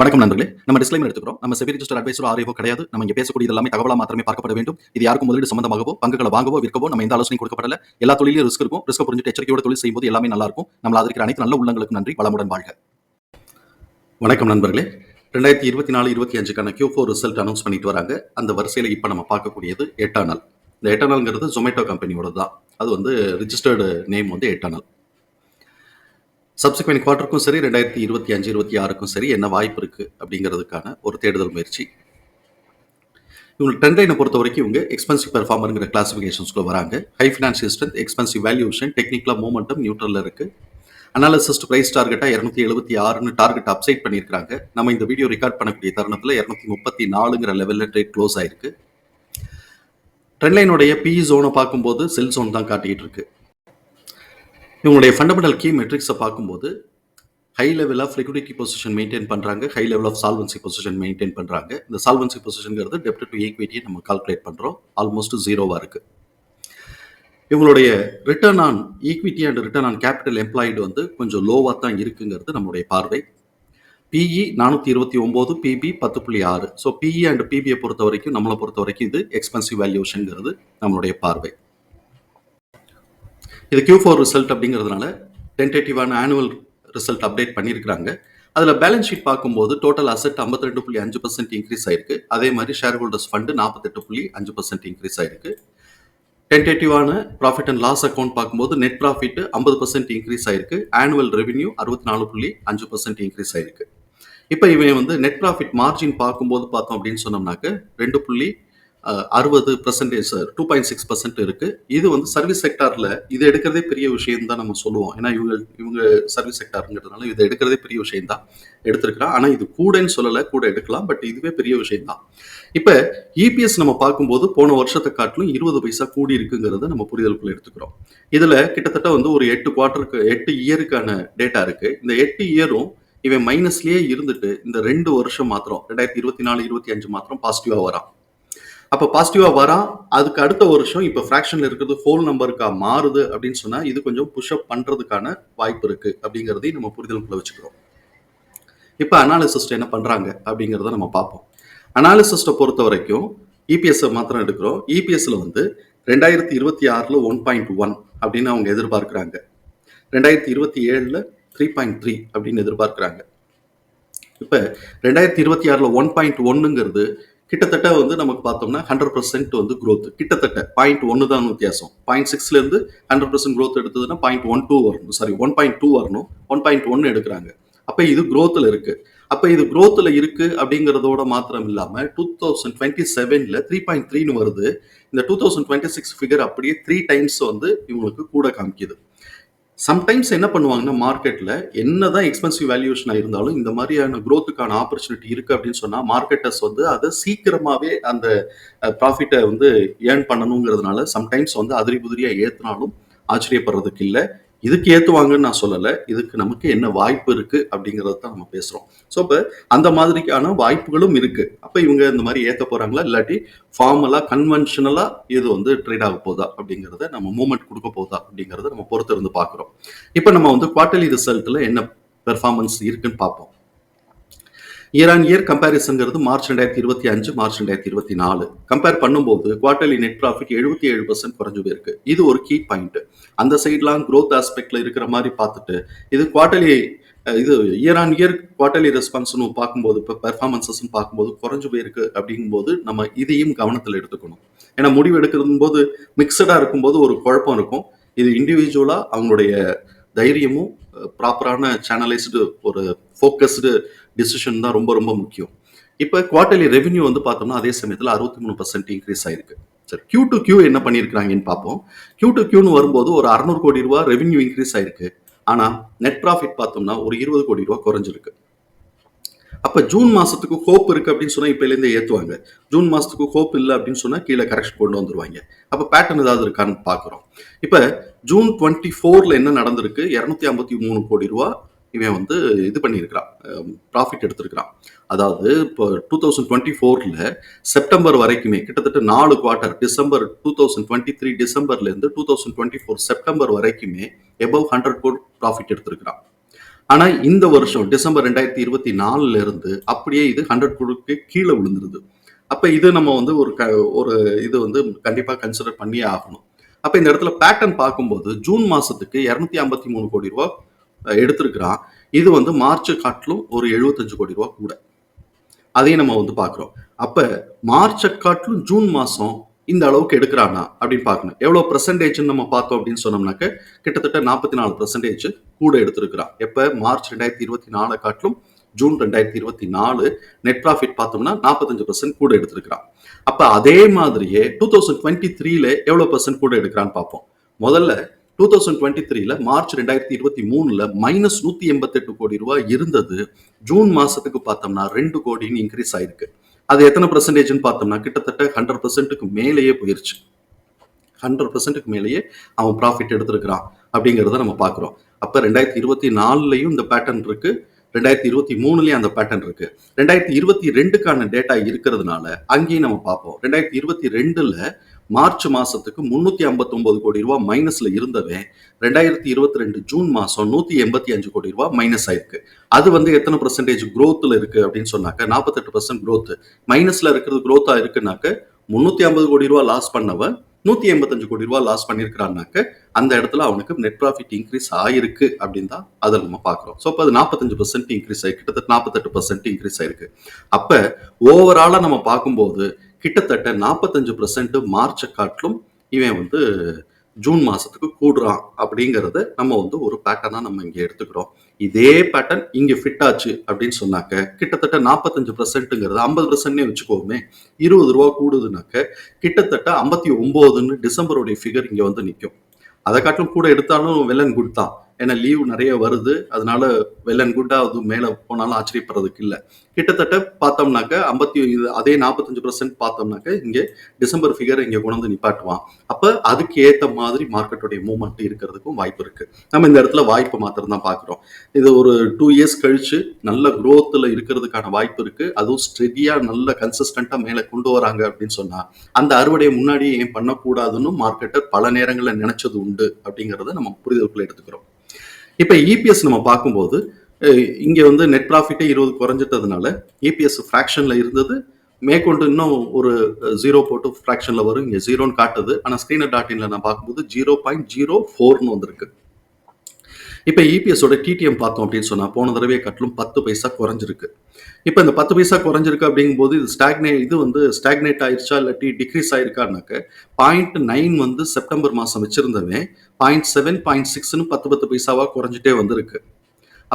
வணக்கம் நண்பர்களே. நம்ம டிஸ்க்ளைமர் எடுத்துக்கிறோம். நம்ம செபி ரிஜிஸ்டர் அட்வைசர் ஆரியோ கிடையாது. நம்ம இங்க பேசக்கூடிய எல்லாமே தகவலா மாத்திரமே பார்க்கப்பட வேண்டும். இது யாருக்கும் முதலீடு சம்பந்தமாகவோ பங்குகளை வாங்கவோ விற்கவோ நம்ம எந்த ஆலோசனை கொடுக்கப்படல. எல்லா தொழிலும் ரிஸ்க் இருக்கும். ரிஸ்க் புரிஞ்சுட்டு எச்சரிக்கையோட தொழில் செய்யும்போது எல்லாமே நல்லா இருக்கும். நம்ம அதற்கு அனைத்து நல்ல உள்ளங்களுக்கு நன்றி. வளமுடன் வாழ்க. வணக்கம் நண்பர்களே. ரெண்டாயிரத்தி இருபத்தி நாலு இருபத்தி அஞ்சுக்கான கியூ ஃபோர் ரிசல்ட் அனௌன்ஸ் பண்ணிட்டு வராங்க. அந்த வரிசையில் இப்போ நம்ம பார்க்கக்கூடியது எட்டானல் இந்த எட்டானல்ங்கிறது ஜொமேட்டோ கம்பெனியோட தான் அது வந்து ரிஜிஸ்டர்டு நேம் வந்து எட்டானல் சப்சிக்வெண்ட் குவார்ட்டருக்கும் சரி ரெண்டாயிரத்தி இருபத்தி அஞ்சு இருபத்தி ஆறுக்கும் சரி என்ன வாய்ப்பு இருக்கு அப்படிங்கிறதுக்கான ஒரு தேடுதல் முயற்சி. இவங்க ட்ரெண்ட் லைனை பொறுத்த வரைக்கும் இவங்க எக்ஸ்பென்சிவ் பெர்ஃபார்மருங்கிற கிளாசிஃபிகேஷன்ஸ்க்குள்ள வராங்க. High financial strength expensive valuation டெக்னிக்கலாக மூமெண்டம் நியூட்ரலில் இருக்குது அனாலிசிஸ்ட் ப்ரைஸ் டார்கெட்டாக இரநூத்தி எழுபத்தி ஆறுன்னு டார்கெட் அப்சைட் பண்ணியிருக்காங்க நம்ம இந்த வீடியோ ரெக்கார்ட் பண்ணக்கூடிய தருணத்தில் இரநூத்தி முப்பத்தி நாலுங்கிற லெவலில் ட்ரேட் க்ளோஸ் ஆயிருக்கு. ட்ரெண்ட் லைனுடைய ஜோனை பார்க்கும்போது செல் ஜோன் தான் காட்டிகிட்டு இருக்குது இவங்களுடைய ஃபண்டமெண்டல் கீ மெட்ரிக்ஸை பார்க்கும்போது high level of liquidity position maintain பண்ணுறாங்க high level of solvency position maintain பண்ணுறாங்க இந்த சால்வன்சி பொசிஷனுங்கிறது டெப்ட் டு ஈக்விட்டியை நம்ம கால்குலேட் பண்ணுறோம் ஆல்மோஸ்ட் ஜீரோவாக இருக்குது இவங்களுடைய return on equity and return on capital employed வந்து கொஞ்சம் லோவாக தான் இருக்குங்கிறது நம்மளுடைய பார்வை. பிஇ நானூற்றி இருபத்தி ஒம்பது பிபி பத்து புள்ளி ஆறு. ஸோ பிஇ அண்ட் பிபியை பொறுத்த வரைக்கும் நம்மளை பொறுத்த வரைக்கும் இது எக்ஸ்பென்சிவ் வேல்யூஷனுங்கிறது நம்மளுடைய பார்வை. இது கியூ ஃபோர் ரிசல்ட் அப்படிங்கிறதுனால டென்டேட்டிவான ஆனுவல் ரிசல்ட் அப்டேட் பண்ணியிருக்கிறாங்க. அதில் பேலன்ஸ் ஷீட் பார்க்கும்போது டோட்டல் அசெட் ஐம்பத்தி ரெண்டு புள்ளி அஞ்சு பர்சன்ட் இன்க்ரீஸ் ஆயிருக்கு. அதே மாதிரி ஷேர் ஹோல்டர்ஸ் ஃபண்டு நாற்பத்தெட்டு புள்ளி அஞ்சு பர்சன்ட் இன்க்ரீஸ் ஆயிருக்கு. டென்டேட்டிவான ப்ராஃபிட் அண்ட் லாஸ் அக்கௌண்ட் பார்க்கும்போது நெட் ப்ராஃபிட் ஐம்பது பர்சன்ட் இன்க்ரீஸ் ஆயிருக்கு. ஆனுவல் ரெவன்யூ அறுபத்தி நாலு புள்ளி அஞ்சு பர்சன்ட் இன்க்ரீஸ் ஆயிருக்கு. இப்போ இவன் வந்து நெட் ப்ராஃபிட் மார்ஜின் பார்க்கும்போது பார்த்தோம் அப்படின்னு சொன்னோம்னாக்க ரெண்டு புள்ளி அறுபது percentage two point six percent இருக்கு. இது வந்து சர்வீஸ் செக்டார்ல இது எடுக்கிறதே பெரிய விஷயம் தான் நம்ம சொல்லுவோம். ஏன்னா இவங்க இவங்க சர்வீஸ் செக்டாருங்கிறதுனால இதை எடுக்கிறதே பெரிய விஷயம் தான் எடுத்திருக்கிறான் இது கூடன்னு சொல்லலை கூட எடுக்கலாம் பட் இதுவே பெரிய விஷயம் தான் இப்போ இபிஎஸ் நம்ம பார்க்கும்போது போன வருஷத்தை காட்டிலும் இருபது பைசா கூடி இருக்குங்கிறத நம்ம புரிதலுக்குள்ள எடுத்துக்கிறோம். இதில் கிட்டத்தட்ட வந்து ஒரு எட்டு குவார்டருக்கு எட்டு இயருக்கான டேட்டா இருக்கு. இந்த எட்டு இயரும் இவன் மைனஸ்லயே இருந்துட்டு இந்த ரெண்டு வருஷம் மாத்திரம் ரெண்டாயிரத்தி இருபத்தி நாலு இருபத்தி அஞ்சு மாத்திரம் பாசிட்டிவா வரான். அப்போ பாசிட்டிவாக வரான் அதுக்கு அடுத்த வருஷம் இப்போ ஃப்ராக்ஷனில் இருக்கிறது ஹோல் நம்பருக்காக மாறுது அப்படின்னு சொன்னால் இது கொஞ்சம் புஷ்அப் பண்ணுறதுக்கான வாய்ப்பு இருக்குது அப்படிங்கிறதையும் நம்ம புரிதலுக்குள்ள வச்சுக்கிறோம். இப்போ அனாலிசிஸ்ட் என்ன பண்ணுறாங்க அப்படிங்கிறத நம்ம பார்ப்போம். அனாலிசிஸ்ட்டை பொறுத்த வரைக்கும் இபிஎஸ்ஸை மாத்திரம் எடுக்கிறோம். இபிஎஸ்ல வந்து ரெண்டாயிரத்தி இருபத்தி ஆறில் ஒன் பாயிண்ட் ஒன் அப்படின்னு அவங்க எதிர்பார்க்குறாங்க. ரெண்டாயிரத்தி இருபத்தி ஏழில் த்ரீ பாயிண்ட் த்ரீ அப்படின்னு எதிர்பார்க்குறாங்க. இப்போ ரெண்டாயிரத்தி இருபத்தி ஆறில் ஒன் பாயிண்ட் ஒன்னுங்கிறது கிட்டத்தட்ட வந்து நமக்கு பார்த்தோம்னா ஹண்ட்ரட் பர்சன்ட் வந்து க்ரோத் கிட்டத்தட்ட பாயிண்ட் ஒன்று தான் வித்தியாசம். பாயிண்ட் சிக்ஸ்லேருந்து ஹண்ட்ரட் பர்சன்ட் க்ரோத் எடுத்ததுன்னா பாயிண்ட் ஒன் டூ வரணும். சாரி ஒன் பாயிண்ட் டூ வரணும். ஒன் பாயிண்ட் ஒன்று எடுக்கிறாங்க. அப்போ இது க்ரோத்தில் இருக்குது அப்போ இது க்ரோத்தில் இருக்குது அப்படிங்கிறதோட மாத்திரம் இல்லாமல் டூ தௌசண்ட் டுவெண்ட்டி செவனில் த்ரீ பாயிண்ட் த்ரீன்னு வருது. இந்த two thousand twenty six figure அப்படியே த்ரீ டைம்ஸ் வந்து இவங்களுக்கு கூட காமிக்குது. சம்டைம்ஸ் என்ன பண்ணுவாங்கன்னா மார்க்கெட்டில் என்ன தான் எக்ஸ்பென்சிவ் வேல்யூஷனாக இருந்தாலும் இந்த மாதிரியான க்ரோத்துக்கான ஆப்பர்ச்சுனிட்டி இருக்குது அப்படின்னு சொன்னால் மார்க்கெட்டர்ஸ் வந்து அதை சீக்கிரமாகவே அந்த ப்ராஃபிட்டை வந்து ஏர்ன் பண்ணணுங்கிறதுனால சம்டைம்ஸ் வந்து அதிரி புதிரியாக ஏற்றினாலும் ஆச்சரியப்படுறதுக்கு இல்லை. இதுக்கு ஏற்றுவாங்கன்னு நான் சொல்லலை. இதுக்கு நமக்கு என்ன வாய்ப்பு இருக்குது அப்படிங்கிறத தான் நம்ம பேசுகிறோம் ஸோ இப்போ அந்த மாதிரிக்கான வாய்ப்புகளும் இருக்குது அப்போ இவங்க இந்த மாதிரி ஏற்ற போகிறாங்களா இல்லாட்டி ஃபார்மலாக கன்வென்ஷனலாக இது வந்து ட்ரேட் ஆக போதா அப்படிங்கிறத நம்ம மூமெண்ட் கொடுக்க போதா அப்படிங்கிறத நம்ம பொறுத்திருந்து பார்க்குறோம். இப்போ நம்ம வந்து குவார்ட்டர்லி ரிசல்ட்டில் என்ன பெர்ஃபார்மன்ஸ் இருக்குன்னு பார்ப்போம். இயர் ஆன் இயர் கம்பேரிசன்ங்கிறது மார்ச் ரெண்டாயிரத்தி இருபத்தி அஞ்சு மார்ச் ரெண்டாயிரத்தி இருபத்தி நாலு. கம்பேர் பண்ணும்போது குவார்டர்லி நெட் ப்ராஃபிட் எழுபத்தி ஏழு பர்சன்ட் குறைஞ்சு போயிருக்கு. இது ஒரு கீ பாயிண்ட் அந்த சைட்லாம் க்ரோத் ஆஸ்பெக்ட்ல இருக்கிற மாதிரி பார்த்துட்டு இது குவார்டர்லி இது இயர் ஆன் இயர் குவார்டர்லி ரெஸ்பான்ஸ்னு பார்க்கும்போது இப்போ பெர்ஃபார்மன்சஸ்ன்னு பார்க்கும்போது குறைஞ்சு போயிருக்கு அப்படிங்கும்போது நம்ம இதையும் கவனத்தில் எடுத்துக்கணும். ஏன்னா முடிவு எடுக்கிறது போது மிக்சடாக இருக்கும்போது ஒரு குழப்பம் இருக்கும். இது இண்டிவிஜுவலாக அவங்களுடைய தைரியமும் ப்ராப்பரான சேனலைஸ்டு ஒரு ஃபோக்கஸ்டு டிசிஷன் தான் ரொம்ப ரொம்ப முக்கியம். இப்போ குவார்டர்லி ரெவென்யூ வந்து பார்த்தோம்னா அதே சமயத்தில் அறுபத்தி மூணு பர்சன்ட் இன்க்ரீஸ் ஆயிருக்கு. சரி கியூ டு கியூ என்ன பண்ணியிருக்கிறாங்கன்னு பார்ப்போம். கியூ டு கியூன்னு வரும்போது ஒரு அறநூறு கோடி ரூபா ரெவென்யூ இன்க்ரீஸ் ஆயிருக்கு. ஆனால் நெட் ப்ராஃபிட் பார்த்தோம்னா ஒரு இருபது கோடி ரூபா குறைஞ்சிருக்கு. அப்போ ஜூன் மாதத்துக்கு ஹோப் இருக்குது அப்படின்னு சொன்னால் இப்போலேருந்து ஏற்றுவாங்க ஜூன் மாதத்துக்கு ஹோப் இல்லை அப்படின்னு சொன்னால் கீழே கரெக்ஷன் கொண்டு வந்துருவாங்க. அப்போ பேட்டர்ன் ஏதாவது இருக்கான்னு பார்க்குறோம். இப்போ ஜூன் டுவெண்ட்டி ஃபோரில் என்ன நடந்திருக்கு? இரநூத்தி ஐம்பத்தி மூணு கோடி ரூபா இவன் வந்து இது பண்ணியிருக்கிறான். ப்ராஃபிட் எடுத்திருக்கிறான். அதாவது இப்போ டூ தௌசண்ட் டுவெண்ட்டி ஃபோரில் செப்டம்பர் வரைக்குமே கிட்டத்தட்ட நாலு quarter December two thousand twenty three டிசம்பர்லேருந்து two thousand twenty four September வரைக்குமே எபவ் ஹண்ட்ரட் கோட் ப்ராஃபிட் எடுத்திருக்கிறான். ஆனா இந்த வருஷம் டிசம்பர் ரெண்டாயிரத்தி இருபத்தி நாலுல இருந்து அப்படியே இது ஹண்ட்ரட் கோருக்கு கீழே விழுந்துருது. அப்போ இது நம்ம வந்து ஒரு க ஒரு இது வந்து கண்டிப்பாக கன்சிடர் பண்ணியே ஆகணும். அப்போ இந்த இடத்துல பேட்டர்ன் பார்க்கும்போது ஜூன் மாதத்துக்கு இரநூத்தி ஐம்பத்தி மூணு கோடி ரூபாய் எடுத்திருக்கிறான். இது வந்து மார்ச் காட்டிலும் ஒரு எழுபத்தஞ்சு கோடி ரூபா கூட. அதையும் நம்ம வந்து பார்க்குறோம். அப்ப மார்ச்சை காட்டிலும் ஜூன் மாசம் இந்த அளவுக்கு எடுக்கிறானா அப்படின்னு பார்க்கணும். எவ்வளோ பர்சன்டேஜ்னு நம்ம பார்த்தோம் அப்படின்னு சொன்னோம்னாக்க கிட்டத்தட்ட நாற்பத்தி நாலு பர்சன்டேஜ் கூட எடுத்திருக்கிறான். எப்போ? மார்ச் ரெண்டாயிரத்தி இருபத்தி நாலு காட்டிலும் ஜூன் ரெண்டாயிரத்தி இருபத்தி நாலு நெட் ப்ராஃபிட் பார்த்தோம்னா நாற்பத்தஞ்சு பர்சன்ட் கூட எடுத்திருக்கிறான். அப்போ அதே மாதிரியே டூ தௌசண்ட் டுவெண்ட்டி த்ரீல எவ்வளோ பர்சன்ட் கூட எடுக்கிறான்னு பார்ப்போம். முதல்ல டூ தௌசண்ட் டுவெண்ட்டி த்ரீல மார்ச் ரெண்டாயிரத்தி இருபத்தி மூணுல மைனஸ் நூத்தி எண்பத்தெட்டு கோடி ரூபாய் இருந்தது. ஜூன் மாசத்துக்கு பார்த்தோம்னா ரெண்டு கோடின்னு இன்க்ரீஸ் ஆயிருக்கு. அது எத்தனை பர்சன்டேஜ்னு பார்த்தோம்னா கிட்டத்தட்ட ஹண்ட்ரட் பர்சன்ட்டுக்கு மேலேயே போயிருச்சு. ஹண்ட்ரட் பர்சன்ட்டுக்கு மேலேயே அவன் ப்ராஃபிட் எடுத்திருக்கிறான் அப்படிங்கிறத நம்ம பார்க்குறோம். அப்போ ரெண்டாயிரத்தி இருபத்தி நாலுலையும் இந்த பேட்டர்ன் இருக்கு. ரெண்டாயிரத்தி இருபத்தி மூணுலயும் அந்த பேட்டர்ன் இருக்கு. ரெண்டாயிரத்தி இருபத்தி ரெண்டுக்கான டேட்டா இருக்கிறதுனால அங்கேயும் நம்ம பார்ப்போம். ரெண்டாயிரத்தி இருபத்தி ரெண்டுல மார்ச் மாசத்துக்கு முன்னூத்தி ஐம்பத்தொன்பது கோடி ரூபாய் மைனஸ்ல இருந்தவன் ரெண்டாயிரத்தி இருபத்தி ரெண்டு ஜூன் மாசம் நூத்தி எண்பத்தி அஞ்சு கோடி ரூபாய் மைனஸ் ஆயிருக்கு. அது வந்து எத்தனை பர்சன்டேஜ் குரோத்ல இருக்கு அப்படின்னு சொன்னாக்க நாற்பத்தெட்டு பர்சன்ட் குரோத் மைனஸ்ல இருக்கிறது குரோத்தா இருக்குனாக்க முன்னூத்தி ஐம்பது கோடி ரூபாய் லாஸ் பண்ணவன் நூத்தி எண்பத்தஞ்சு கோடி ரூபாய் லாஸ் பண்ணியிருக்கிறான்னாக்க அந்த இடத்துல அவனுக்கு நெட் ப்ராஃபிட் இன்க்ரீஸ் ஆயிருக்கு அப்படின்னு தான் அதை நம்ம பார்க்குறோம். ஸோ அப்போ அது நாற்பத்தஞ்சு பர்சன்ட் இன்க்ரீஸ் ஆகி கிட்டத்தட்ட நாற்பத்தெட்டு பர்சன்ட் இன்க்ரீஸ் ஆயிருக்கு. அப்போ ஓவராலாக நம்ம பார்க்கும்போது கிட்டத்தட்ட நாற்பத்தஞ்சு பர்சன்ட் மார்ச்சை காட்டிலும் இவன் வந்து ஜூன் மாதத்துக்கு கூடுறான் அப்படிங்கிறத நம்ம வந்து ஒரு பேட்டர்னாக நம்ம இங்கே எடுத்துக்கிறோம். இதே பேட்டர்ன் இங்கே ஃபிட் ஆச்சு அப்படின்னு சொன்னாக்க கிட்டத்தட்ட நாற்பத்தஞ்சு பர்சன்ட்டுங்கிறது ஐம்பது பர்சன்ட்னே வச்சுக்கோமே இருபது ரூபா கூடுதுனாக்க கிட்டத்தட்ட ஐம்பத்தி ஒம்போதுன்னு டிசம்பருடைய ஃபிகர் இங்கே வந்து நிற்கும் அதை காட்டிலும் கூட எடுத்தாலும் வெல் குட் தான் ஏன்னா லீவ் நிறைய வருது. அதனால வெல் அண்ட் குட்டாக அது மேலே போனாலும் ஆச்சரியப்படுறதுக்கு இல்லை. கிட்டத்தட்ட பார்த்தோம்னாக்க ஐம்பத்தி இது அதே நாற்பத்தஞ்சு பர்சன்ட் பார்த்தோம்னாக்க இங்கே டிசம்பர் ஃபிகர் இங்கே கொண்டு வந்து நிப்பாட்டுவான். அப்போ அதுக்கு ஏற்ற மாதிரி மார்க்கெட்டுடைய மூவ்மெண்ட் இருக்கிறதுக்கும் வாய்ப்பு இருக்கு. நம்ம இந்த இடத்துல வாய்ப்பு மாத்திரம் தான் பார்க்குறோம். இது ஒரு டூ இயர்ஸ் கழிச்சு நல்ல குரோத்தில் இருக்கிறதுக்கான வாய்ப்பு இருக்கு. அதுவும் ஸ்டெடியாக நல்ல கன்சிஸ்டண்ட்டாக மேலே கொண்டு வராங்க அப்படின்னு சொன்னால் அந்த அறுவடையை முன்னாடியே ஏன் பண்ணக்கூடாதுன்னு மார்க்கெட்டை பல நேரங்களில் நினைச்சது உண்டு அப்படிங்கிறத நம்ம புரிதலுக்குள்ள எடுத்துக்கிறோம். இப்போ இபிஎஸ் நம்ம பார்க்கும்போது இங்கே வந்து நெட் ப்ராஃபிட்டே இருபது குறைஞ்சிட்டதுனால இபிஎஸ் ஃப்ராக்ஷனில் இருந்தது. மேற்கொண்டு இன்னும் ஒரு ஜீரோ போட்டு ஃப்ராக்ஷனில் வரும். இங்கே ஜீரோன்னு காட்டுது. ஆனால் ஸ்க்ரீனர் டாட் இன்ல நான் பார்க்கும்போது ஜீரோ பாயிண்ட் ஜீரோ ஃபோர்னு வந்திருக்கு. இப்போ இபிஎஸோட டிடிஎம் பார்த்தோம் அப்படின்னு சொன்னால் போன தடவை கட்டிலும் பத்து பைசா குறைஞ்சிருக்கு. இப்போ இந்த பத்து பைசா குறைஞ்சிருக்கு அப்படிங்கும்போது இது ஸ்டாக்னே இது வந்து ஸ்டாக்னேட் ஆயிடுச்சா இல்லாட்டி டிக்ரீஸ் ஆயிருக்கானாக்க பாயிண்ட் நைன் வந்து செப்டம்பர் மாதம் வச்சிருந்தவன் பாயிண்ட் செவன் பாயிண்ட் சிக்ஸ்னு பத்து பத்து பைசாவாக குறைஞ்சிட்டே வந்திருக்கு.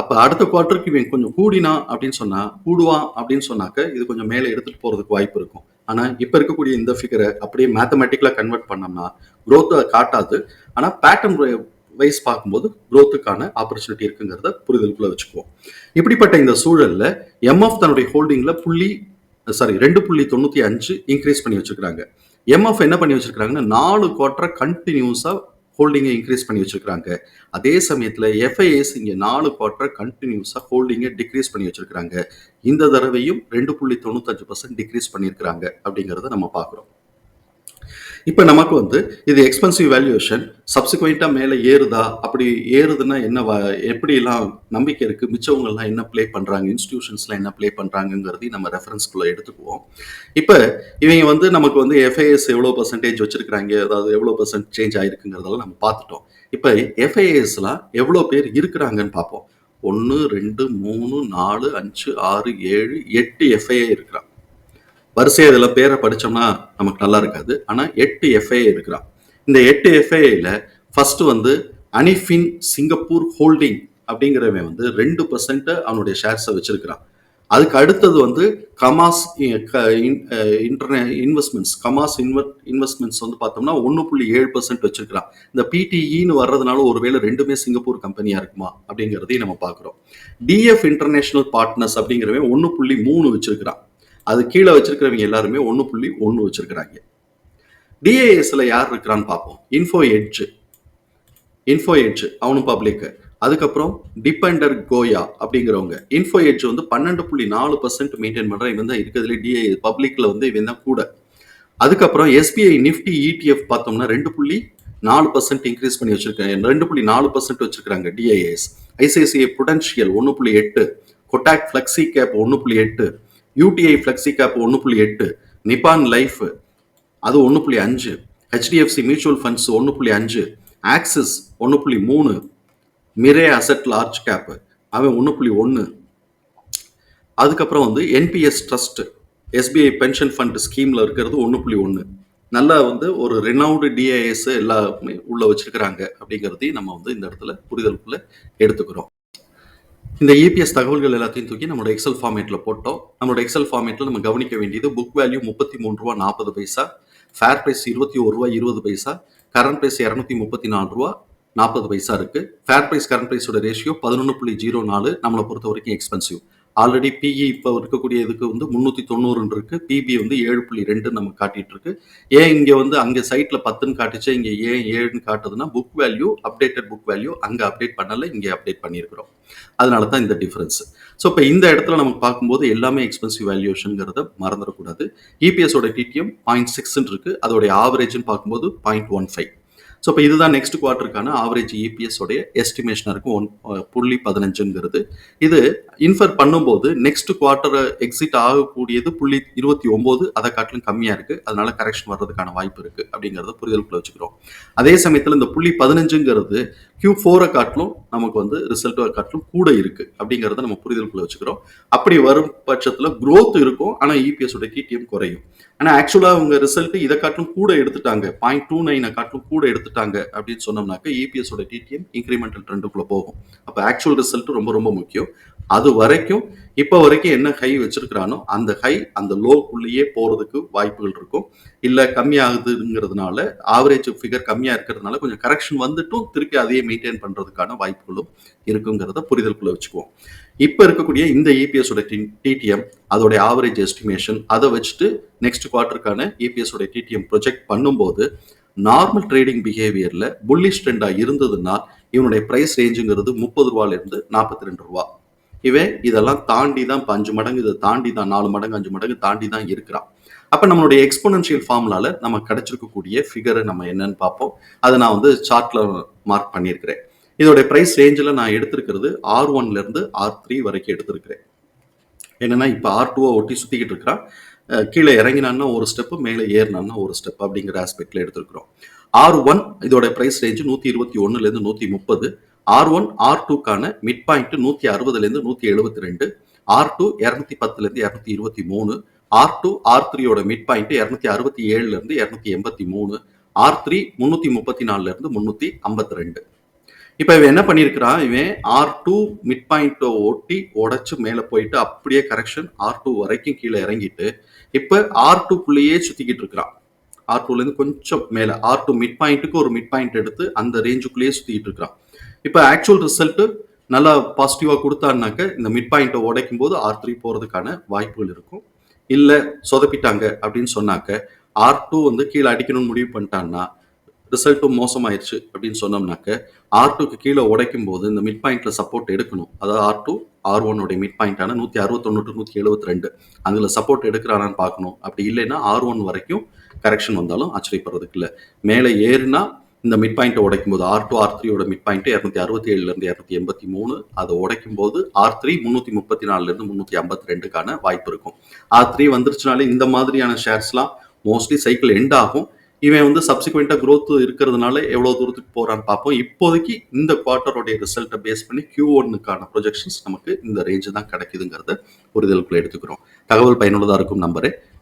அப்போ அடுத்த குவார்ட்டருக்கு இவன் கொஞ்சம் கூடினா அப்படின்னு சொன்னால் கூடுவான் அப்படின்னு சொன்னாக்க இது கொஞ்சம் மேலே எடுத்துகிட்டு போகிறதுக்கு வாய்ப்பு இருக்கும். ஆனால் இப்போ இருக்கக்கூடிய இந்த ஃபிகரை அப்படியே மேத்தமெட்டிக்கலாக கன்வெர்ட் பண்ணோம்னா க்ரோத்தை காட்டாது. ஆனால் பேட்டர்ன் வைஸ் பார்க்கும்போது குரோத்துக்கான ஆப்பர்ச்சுனிட்டி இருக்குங்கிறத புரிதலுக்குள்ள வச்சுக்குவோம். இப்படிப்பட்ட இந்த சூழல்ல எம்எஃப் தன்னுடைய ஹோல்டிங்ல புள்ளி சாரி ரெண்டு புள்ளி தொண்ணூற்றி அஞ்சு இன்க்ரீஸ் பண்ணி வச்சுருக்கிறாங்க. எம்எஃப் என்ன பண்ணி வச்சிருக்காங்கன்னா நாலு குவார்ட்டரை கண்டினியூஸாக ஹோல்டிங்கை இன்க்ரீஸ் பண்ணி வச்சிருக்காங்க அதே சமயத்தில் எஃப்ஐஎஸ் இங்கே நாலு குவார்டர் கண்டினியூஸாக ஹோல்டிங்கை டிக்ரீஸ் பண்ணி வச்சிருக்காங்க இந்த தடவையும் ரெண்டு புள்ளி தொண்ணூத்தஞ்சு பர்சன்ட் டிக்ரீஸ் பண்ணியிருக்கிறாங்க அப்படிங்கிறத நம்ம பார்க்குறோம். இப்போ நமக்கு வந்து இது எக்ஸ்பென்சிவ் வேல்யூவேஷன் சப்சிக்வெண்ட்டாக மேலே ஏறுதா அப்படி ஏறுதுன்னா என்ன வ- எப்படிலாம் நம்பிக்கை இருக்குது மிச்சவங்கள்லாம் என்ன ப்ளே பண்ணுறாங்க இன்ஸ்டிடியூஷன்ஸ்லாம் என்ன ப்ளே பண்ணுறாங்கங்கிறதையும் நம்ம ரெஃபரன்ஸ்குள்ளே எடுத்துக்குவோம். இப்போ இவங்க வந்து நமக்கு வந்து எஃப்ஐஎஸ் எவ்வளோ பர்சன்டேஜ் வச்சிருக்கிறாங்க அதாவது எவ்வளோ பர்சன்ட் சேஞ்ச் ஆயிருக்குங்கிறதெல்லாம் நம்ம பார்த்துட்டோம். இப்போ எஃப்ஐஎஸ்லாம் எவ்வளோ பேர் இருக்கிறாங்கன்னு பார்ப்போம். ஒன்று ரெண்டு மூணு நாலு அஞ்சு ஆறு ஏழு எட்டு எஃப்ஐஏ இருக்கிறான் வரிசையாக இதில் பேரை படிச்சோம்னா நமக்கு நல்லா இருக்காது. ஆனால் எட்டு எஃப்ஐஏ இருக்கிறான். இந்த எட்டு எஃப்ஐயில் ஃபர்ஸ்ட் வந்து அனிஃபின் சிங்கப்பூர் ஹோல்டிங் அப்படிங்கிறவன் வந்து ரெண்டு பர்சன்ட் அவனுடைய ஷேர்ஸை வச்சிருக்கிறான். அதுக்கு அடுத்தது வந்து கமாஸ் இன்டர்நே இன்வெஸ்ட்மெண்ட்ஸ் கமாஸ் இன்வெஸ்ட் இன்வெஸ்ட்மெண்ட்ஸ் வந்து பார்த்தோம்னா ஒன்று புள்ளி ஏழு பர்சன்ட் வச்சிருக்கிறான். இந்த பிடிஇன்னு வர்றதுனால ஒருவேளை ரெண்டுமே சிங்கப்பூர் கம்பெனியாக இருக்குமா அப்படிங்கிறதையும் நம்ம பார்க்குறோம். டிஎஃப் இன்டர்நேஷனல் பார்ட்னர்ஸ் அப்படிங்கிறவன் ஒன்று புள்ளி மூணு வச்சிருக்கிறான். அது கீழே வச்சிருக்கிறவங்க எல்லாருமே ஒன்று புள்ளி ஒன்று வச்சிருக்கிறாங்க. டிஏஎஸ்ல யார் இருக்கிறான்னு பார்ப்போம். இன்ஃபோ எட்ஜ் இன்ஃபோ எட்ஜ் அவனும் பப்ளிக் அதுக்கப்புறம் டிபெண்டர் கோயா அப்படிங்கிறவங்க. இன்ஃபோ எட்ஜ் வந்து பன்னெண்டு புள்ளி நாலு பர்சன்ட் மெயின்டைன் பண்ற இவன் தான் இருக்கிறதுல டிஏ பப்ளிக்ல வந்து இவன் தான் கூட. அதுக்கப்புறம் எஸ்பிஐ நிஃப்டி இடிஎஃப் பார்த்தோம்னா ரெண்டு புள்ளி நாலு பர்சன்ட் இன்க்ரீஸ் பண்ணி வச்சிருக்காங்க. ரெண்டு புள்ளி நாலு பர்சன்ட் வச்சிருக்காங்க டிஐஎஸ் ஐசிஐசிஐ புடென்ஷியல் ஒன்று புள்ளி எட்டு. கொட்டாக் ஃப்ளெக்ஸி கேப் ஒன்று புள்ளி எட்டு. யூடிஐ ஃப்ளெக்ஸி கேப் ஒன்று புள்ளி எட்டு நிப்பான் லைஃப் அது ஒன்று புள்ளி அஞ்சு ஹெச்டிஎஃப்சி மியூச்சுவல் ஃபண்ட்ஸ் ஒன்று புள்ளி அஞ்சு ஆக்சிஸ் ஒன்று புள்ளி மூணு மிரே அசெட் லார்ஜ் கேப் அவன் ஒன்று புள்ளி ஒன்று அதுக்கப்புறம் வந்து NPS trust SBI pension fund ஸ்கீமில் இருக்கிறது ஒன்று புள்ளி ஒன்று நல்லா வந்து ஒரு ரெனவுடு டிஐஎஸ் எல்லாமே உள்ளே வச்சிருக்கிறாங்க அப்படிங்கிறதையும் நம்ம வந்து இந்த இடத்துல புரிதலுக்குள்ள எடுத்துக்கிறோம். இந்த இபிஎஸ் தகவல்கள் எல்லாத்தையும் தூக்கி நம்மளோட எக்ஸல் ஃபார்மேட்டில் போட்டோம். நம்மளோட எக்ஸல் ஃபார்மேட்டில் நம்ம கவனிக்க வேண்டியது புக் வேல்யூ முப்பத்தி மூணு ரூபா நாற்பது பைசா ஃபேர் ப்ரைஸ் இருபத்தி ஒரு ரூபா இருபது பைசா கரண்ட் ப்ரைஸ் இரநூத்தி முப்பத்தி நாலு ரூபா நாற்பது பைசா இருக்குது ஃபேர் ப்ரைஸ் கரண்ட் ப்ரைஸோட ரேஷியோ பதினொன்று புள்ளி ஜீரோ நாலு நம்மளை பொறுத்த வரைக்கும் எக்ஸ்பென்சிவ் ஆல்ரெடி பிஇ இப்போ இருக்கக்கூடிய இதுக்கு வந்து முந்நூற்றி தொண்ணூறுன்னு இருக்குது பிபி வந்து ஏழு புள்ளி ரெண்டு நம்ம காட்டிட்டு இருக்கு. ஏன் இங்கே வந்து அங்கே சைட்டில் பத்துன்னு காட்டுச்சு. இங்கே ஏன் ஏழுன்னு காட்டுதுன்னா book value updated book value அங்கே அப்டேட் பண்ணலை இங்கே அப்டேட் பண்ணியிருக்கிறோம். அதனால தான் இந்த டிஃப்ரென்ஸ் ஸோ இப்போ இந்த இடத்துல நமக்கு பார்க்கும்போது எல்லாமே எக்ஸ்பென்சிவ் வேல்யூஷனுங்கிறத மறந்துடக்கூடாது. இபிஎஸோட டிடிஎம் பாயிண்ட் சிக்ஸ்ன்னு இருக்குது அதோடைய ஆவரேஜ்னு பார்க்கும்போது பாயிண்ட் ஒன் ஃபைவ் ஸோ இப்போ இதுதான் நெக்ஸ்ட் குவார்ட்டருக்கான ஆவரேஜ் இபிஎஸ் உடைய எஸ்டிமேஷனாக இருக்கும். ஒன் புள்ளி பதினஞ்சுங்கிறது. இது இன்ஃபர் பண்ணும்போது நெக்ஸ்ட் குவார்ட்டர் எக்ஸிட் ஆகக்கூடியது புள்ளி இருபத்தி ஒம்போது அதை காட்டிலும் கம்மியாக இருக்குது அதனால கரெக்ஷன் வர்றதுக்கான வாய்ப்பு இருக்குது அப்படிங்கிறத புரிதலுக்குள்ள வச்சுக்கிறோம். அதே சமயத்தில் இந்த புள்ளி பதினஞ்சுங்கிறது கியூ ஃபோரை காட்டிலும் நமக்கு வந்து ரிசல்ட்டை காட்டிலும் கூட இருக்குது அப்படிங்கிறத நம்ம புரிதலுக்குள்ள வச்சுக்கிறோம். அப்படி வரும் பட்சத்தில் க்ரோத் இருக்கும். ஆனால் இபிஎஸோட கிடிஎம் குறையும். ஆனால் ஆக்சுவலாக அவங்க ரிசல்ட்டு இதை காட்டிலும் கூட எடுத்துட்டாங்க. பாயிண்ட் டூ நைனை காட்டிலும் கூட எடுத்துட்டாங்க அப்படின்னு சொன்னோம்னாக்க இபிஎஸோட டிடிஎம் இன்க்ரிமெண்டல் ட்ரெண்டுக்குள்ளே போகும். அப்போ ஆக்சுவல் ரிசல்ட் ரொம்ப ரொம்ப முக்கியம். அது வரைக்கும் இப்போ வரைக்கும் என்ன ஹை வச்சிருக்கிறானோ அந்த ஹை அந்த லோக்குள்ளேயே போகிறதுக்கு வாய்ப்புகள் இருக்கும். இல்லை கம்மியாகுதுங்கிறதுனால ஆவரேஜ் ஃபிகர் கம்மியாக இருக்கிறதுனால கொஞ்சம் கரெக்ஷன் வந்துட்டும் திருப்பி அதையே மெயின்டைன் பண்ணுறதுக்கான வாய்ப்புகளும் இருக்குங்கிறத புரிதலுக்குள்ளே வச்சுக்குவோம். இப்போ இருக்கக்கூடிய இந்த இபிஎஸோட டிடிஎம் அதோடைய ஆவரேஜ் எஸ்டிமேஷன் அதை வச்சுட்டு நெக்ஸ்ட் குவார்ட்டருக்கான இபிஎஸோட டிடிஎம் ப்ரொஜெக்ட் பண்ணும்போது நார்மல் ட்ரேடிங் பிஹேவியரில் புல்லிஷ் ட்ரெண்டாக இருந்ததுன்னா இவனுடைய ப்ரைஸ் ரேஞ்சுங்கிறது முப்பது ரூபாலேருந்து நாற்பத்தி ரெண்டு ரூபா. இவன் இதெல்லாம் தாண்டி தான் இப்போ அஞ்சு மடங்கு இதை தாண்டி தான் நாலு மடங்கு அஞ்சு மடங்கு தாண்டி தான் இருக்கிறான். அப்போ நம்மளுடைய எக்ஸ்போனன்ஷியல் ஃபார்முலால நம்ம கிடைச்சிருக்கக்கூடிய ஃபிகரை நம்ம என்னன்னு பார்ப்போம். அதை நான் வந்து சார்ட்ல மார்க் பண்ணியிருக்கிறேன். இதோடைய ப்ரைஸ் ரேஞ்சில் நான் எடுத்திருக்கிறது ஆர் ஒன்லேருந்து ஆர் த்ரீ வரைக்கும் எடுத்திருக்கிறேன். என்னன்னா இப்போ ஆர் டூவை ஒட்டி சுற்றிக்கிட்டு இருக்கிறான். கீழே இறங்கினான்னா ஒரு ஸ்டெப்பு மேலே ஏறினான்னா ஒரு ஸ்டெப் அப்படிங்கிற ஆஸ்பெக்டில் எடுத்திருக்கிறோம். ஆர் ஒன் இதோட ப்ரைஸ் ரேஞ்சு நூற்றி இருபத்தி ஒன்றுலேருந்து நூற்றி முப்பது. ஆர் ஒன் ஆர் டூக்கான மிட் பாயிண்ட் நூற்றி அறுபதுலேருந்து நூற்றி எழுபத்தி ரெண்டு ஆர் டூ இரநூத்தி பத்துலேருந்து இரநூத்தி இருபத்தி மூணு ஆர் டூ ஆர் த்ரீயோட மிட் பாயிண்ட் இரநூத்தி அறுபத்தி ஏழுலேருந்து இரநூத்தி எண்பத்தி மூணு ஆர் த்ரீ முந்நூற்றி முப்பத்தி நாலுலேருந்து முந்நூற்றி ஐம்பத்தி ரெண்டு இப்போ இவன் என்ன பண்ணியிருக்கிறான்? இவன் ஆர் டூ மிட் பாயிண்ட்டை ஒட்டி உடச்சி மேலே போயிட்டு அப்படியே கரெக்ஷன் ஆர் டூ வரைக்கும் கீழே இறங்கிட்டு இப்போ ஆர் டூக்குள்ளேயே சுற்றிக்கிட்டு இருக்கிறான். ஆர் டூலேருந்து கொஞ்சம் மேலே ஆர் டூ மிட் பாயிண்ட்டுக்கு ஒரு மிட் பாயிண்ட் எடுத்து அந்த ரேஞ்சுக்குள்ளேயே சுற்றிக்கிட்டு இருக்கிறான். இப்போ ஆக்சுவல் ரிசல்ட்டு நல்லா பாசிட்டிவாக கொடுத்தான்னாக்க இந்த மிட் பாயிண்ட்டை உடைக்கும் போது ஆர் த்ரீ போகிறதுக்கான வாய்ப்புகள் இருக்கும். இல்லை சொதப்பிட்டாங்க அப்படின்னு சொன்னாக்க ஆர் டூ வந்து கீழே அடிக்கணும்னு முடிவு பண்ணிட்டான்னா ரிசல்ட்டும் மோசமாயிருச்சு அப்படின்னு சொன்னோம்னாக்க ஆர் டூக்கு கீழே உடைக்கும் போது இந்த மிட் பாயிண்ட்ல சப்போர்ட் எடுக்கணும். அதாவது ஆர் டூ ஆர் ஒன்னுடைய மிட் பாயிண்டான நூற்றி அறுபத்தொன்னு நூற்றி எழுபத்தி ரெண்டு அதில் சப்போர்ட் எடுக்கிறானான்னு பார்க்கணும். அப்படி இல்லைன்னா ஆர் ஒன் வரைக்கும் கரெக்ஷன் வந்தாலும் ஆச்சரியப்படுறதுக்கு இல்லை. மேலே ஏறுனா இந்த மிட் பாயிண்ட்டை உடைக்கும் போது ஆர் டூ ஆர் த்ரீயோட மிட் பாயிண்ட் இரநூத்தி அறுபத்தி ஏழுலேருந்து இரநூத்தி எண்பத்தி மூணு. அதை உடைக்கும் போது ஆர் த்ரீ முந்நூற்றி முப்பத்தி நாலுலேருந்து முந்நூற்றி ஐம்பத்தி ரெண்டுக்கான வாய்ப்பு இருக்கும். ஆர் த்ரீ வந்துருச்சுனாலே இந்த மாதிரியான ஷேர்ஸ்லாம் மோஸ்ட்லி சைக்கிள் எண்ட் ஆகும். இவன் வந்து சப்சிக்வெண்ட்டாக க்ரோத் இருக்கிறதுனால எவ்வளோ தூரத்துக்கு போகிறான்னு பார்ப்போம். இப்போதைக்கு இந்த குவார்ட்டருடைய ரிசல்ட்டை பேஸ் பண்ணி கியூ ஒன்னுக்கான ப்ரொஜெக்ஷன்ஸ் நமக்கு இந்த ரேஞ்சு தான் கிடைக்குதுங்கிறத புரிதலுக்குள்ள எடுத்துக்கிறோம். தகவல் பயனுள்ளதாக இருக்கும் நம்பரு